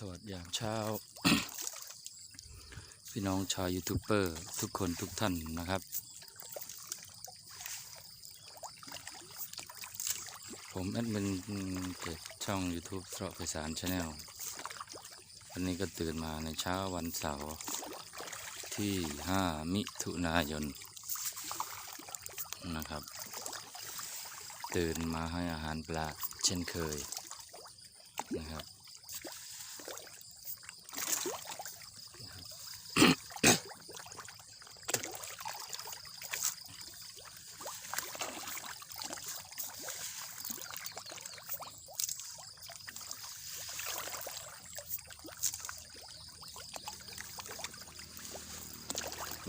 สวัสดียามเช้า พี่น้องชาวยูทูบเบอร์ทุกคนทุกท่านนะครับ ผมแอดมินเพจช่อง YouTube เสราะไพศาลชาแนลวันนี้ก็ตื่นมาในเช้าวันเสาร์ที่ 5 มิถุนายนนะครับ ตื่นมาให้อาหารปลาเช่นเคยนะครับ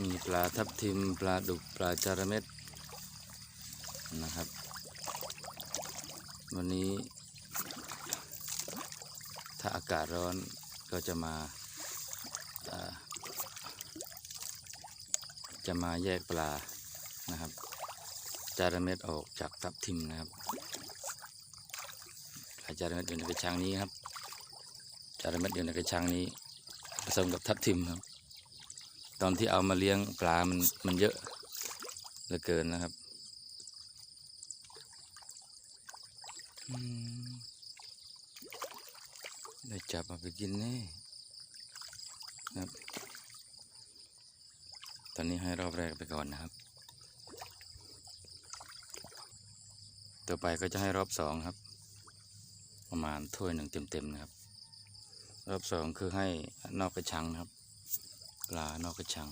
มี ปลาทับทิม ปลาดุก ปลาจาระเม็ดนะครับ วันนี้ ถ้าอากาศร้อนก็จะมาจะมาแยกปลานะครับ จาระเม็ดออกจากทับทิมนะครับปลาจาระเม็ดอยู่ในกระชังนี้ครับ จาระเม็ดอยู่ในกระชังนี้ผสมกับทับทิมครับ ตอนที่เอามาเลี้ยงปลามันมันเยอะเหลือเกินนะครับได้จับมาไปกินแน่ครับ ตอนนี้ให้รอบแรกไปก่อนนะครับ ต่อไปก็จะให้รอบสองครับ ประมาณถ้วยหนึ่งเต็มๆนะครับ รอบสองคือให้นอกกระชังนะครับ ปลานอกกระชัง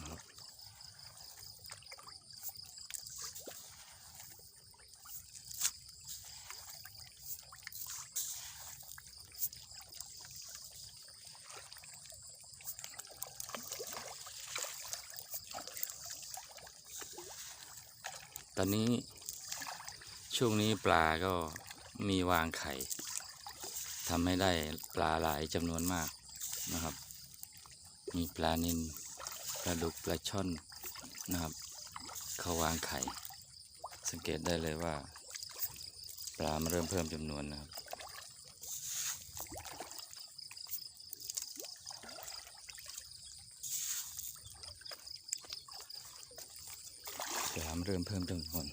นะครับตอนนี้ช่วงนี้ปลาก็มีวางไข่ทำให้ได้ปลาหลายจำนวนมากนะครับ มีปลานิลปลาดุกปลาช่อนนะครับ เขาวางไข่ สังเกตได้เลยว่า ปลามาเริ่มเพิ่มจำนวนนะครับ ปลามาเริ่มเพิ่มจำนวน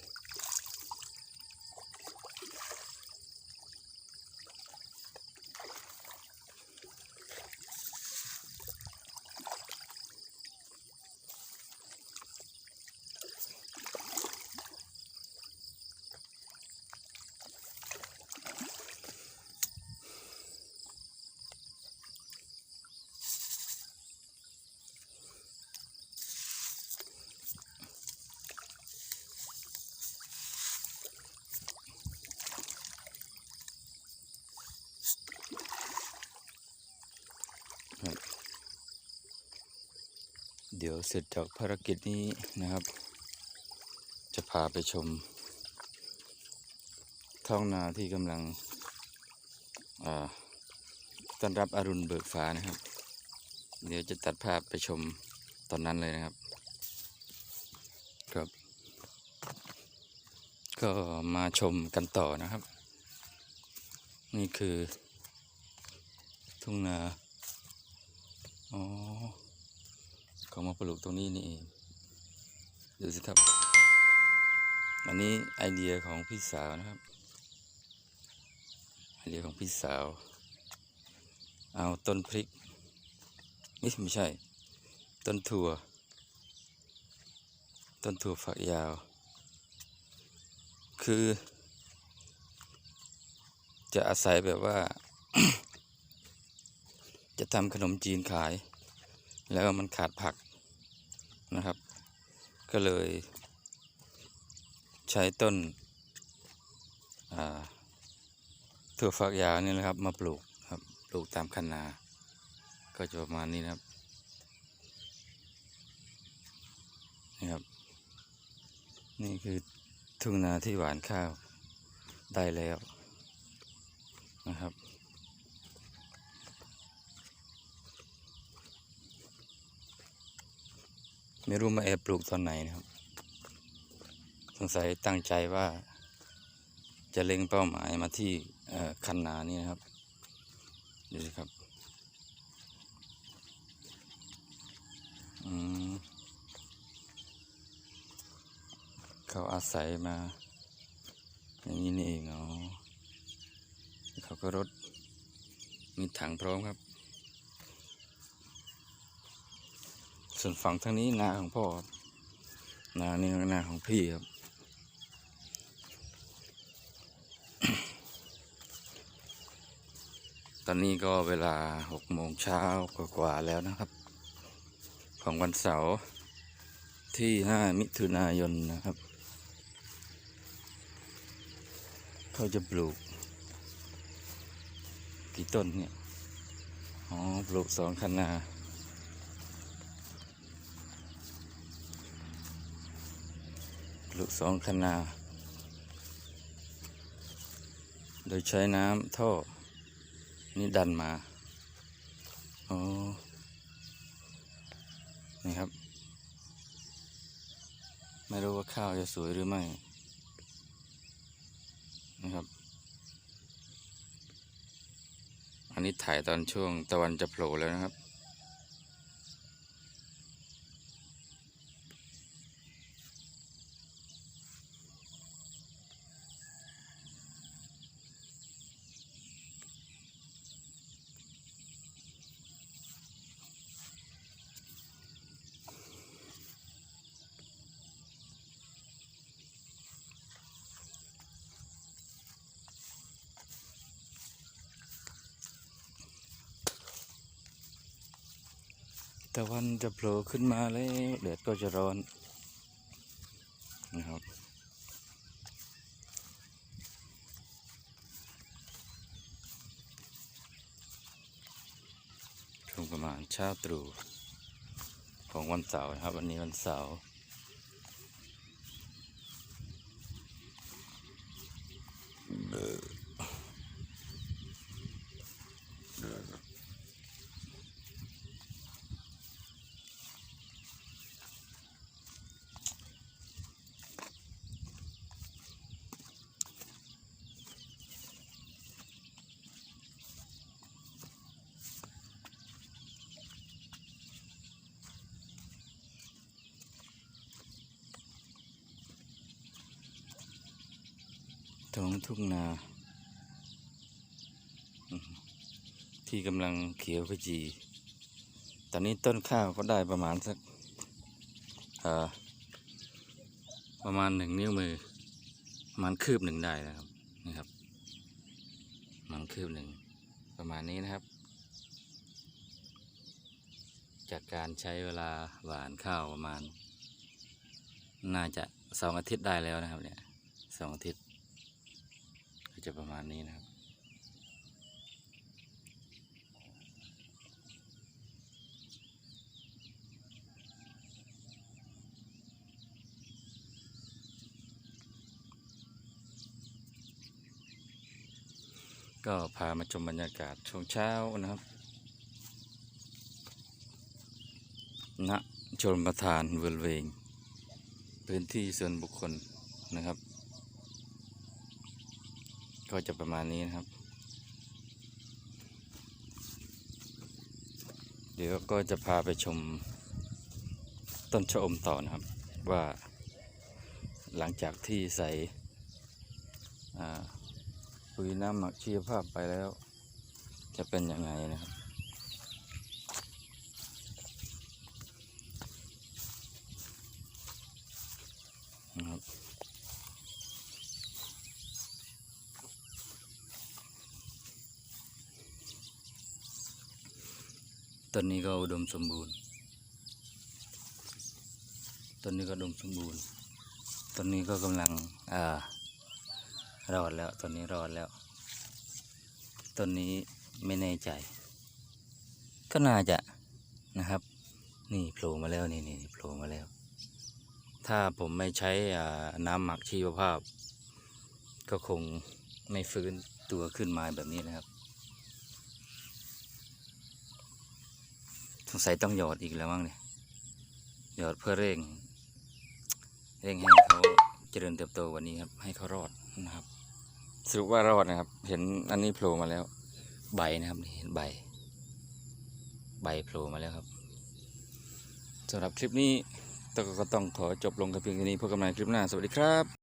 เดี๋ยวเสร็จจากภารกิจนี้นะครับ จะพาไปชม ท้องนาที่กำลังต้อนรับอรุณเบิกฟ้านะครับ เดี๋ยวจะตัดภาพไปชมตอนนั้นเลยนะครับ ครับ ก็มาชมกันต่อนะครับ นี่คือทุ่งนาอ๋อ เขามาปลูกตรงนี้นี่เองดูสิครับ อันนี้ไอเดียของพี่สาวนะครับ ไอเดียของพี่สาว เอาต้นพริกนี่ไม่ใช่ ต้นถั่ว ต้นถั่วฝักยาว คือ จะอาศัยแบบว่า จะทำขนมจีนขาย แล้วมันขาดผักนะครับ ก็เลยใช้ต้นถั่วฝักยาวนี่นะครับ มาปลูกครับปลูกตามคันนา ก็จะประมาณนี้นะครับนี่ครับ นี่คือทุ่งนาที่หวานข้าวได้แล้วนะครับ ไม่รู้มาแอบปลูกตอนไหนนะครับ สงสัยตั้งใจว่า จะเล็งเป้าหมายมาที่คันนานี่นะครับดูสิครับเขาอาศัยมา อย่างนี้นี่เองอ๋อเขาก็รถมีถังพร้อมครับ ส่วนฝั่งทางนี้นาของพ่อครับนานี่นาของพี่ครับ ตอนนี้ก็เวลาหกโมงเช้ากว่าแล้วนะครับ ของวันเสาร์ที่ห้ามิถุนายนนะครับ เขาจะปลูก กี่ต้นเนี่ย อ๋อ ปลูกสองคันนา ปลูก สองคนา โดยใช้น้ำท่อ นี่ดันมา อ๋อ นี่ครับ ไม่รู้ว่าข้าวจะสวยหรือไม่ นะครับ อันนี้ถ่ายตอนช่วงตะวันจะโผล่แล้วนะครับ ตะวันจะโผล่ขึ้นมาแล้วแดดก็จะร้อนนะครับ ช่วงประมาณเช้าตรู่ของวันเสาร์นะครับ วันนี้วันเสาร์ ท้องทุ่งนา ที่กำลังเขียวขจี ตอนนี้ต้นข้าวก็ได้ประมาณสักประมาณหนึ่งนิ้วมือประมาณคืบหนึ่งได้นะครับนี่ครับประมันคืบหนึ่งประมาณนี้นะครับ จากการใช้เวลาหวานข้าวประมาณ น่าจะสองอาทิตย์ได้แล้วนะครับเนี่ยสองอาทิตย์ จะประมาณนี้นะครับ ก็พามาชมบรรยากาศช่วงเช้านะครับณชนประทานเวลเวง พื้นที่ส่วนบุคคลนะครับ ก็จะประมาณนี้นะครับ เดี๋ยวก็จะพาไปชมต้นชะอมต่อนะครับ ว่าหลังจากที่ใส่ปุ๋ยน้ำหมักชีวภาพไปแล้ว จะเป็นยังไงนะครับ ต้นนี้ก็อุดมสมบูรณ์ ต้นนี้ก็อุดมสมบูรณ์ ต้นนี้ก็กำลังอ่ารอดแล้ว ต้นนี้รอดแล้ว ต้นนี้ไม่แน่ใจ ก็น่าจะนะครับ นี่โผล่มาแล้วนี่นี่โผล่มาแล้ว ถ้าผมไม่ใช้น้ำหมักชีวภาพ ก็คงไม่ฟื้นตัวขึ้นมาแบบนี้นะครับ สงสัยต้องหยอดอีกแล้วมั้งเนี่ยหยอดเพื่อเร่ง เร่งให้เขาเจริญเติบโตวันนี้ครับ ให้เขารอดนะครับ สรุปว่ารอดนะครับ เห็นอันนี้โผล่มาแล้ว ใบนะครับนี่เห็นใบ ใบโผล่มาแล้วครับสำหรับคลิปนี้ต้องก็ต้องขอจบลงกับเพียงแค่นี้พบกันใหม่คลิปหน้า สวัสดีครับ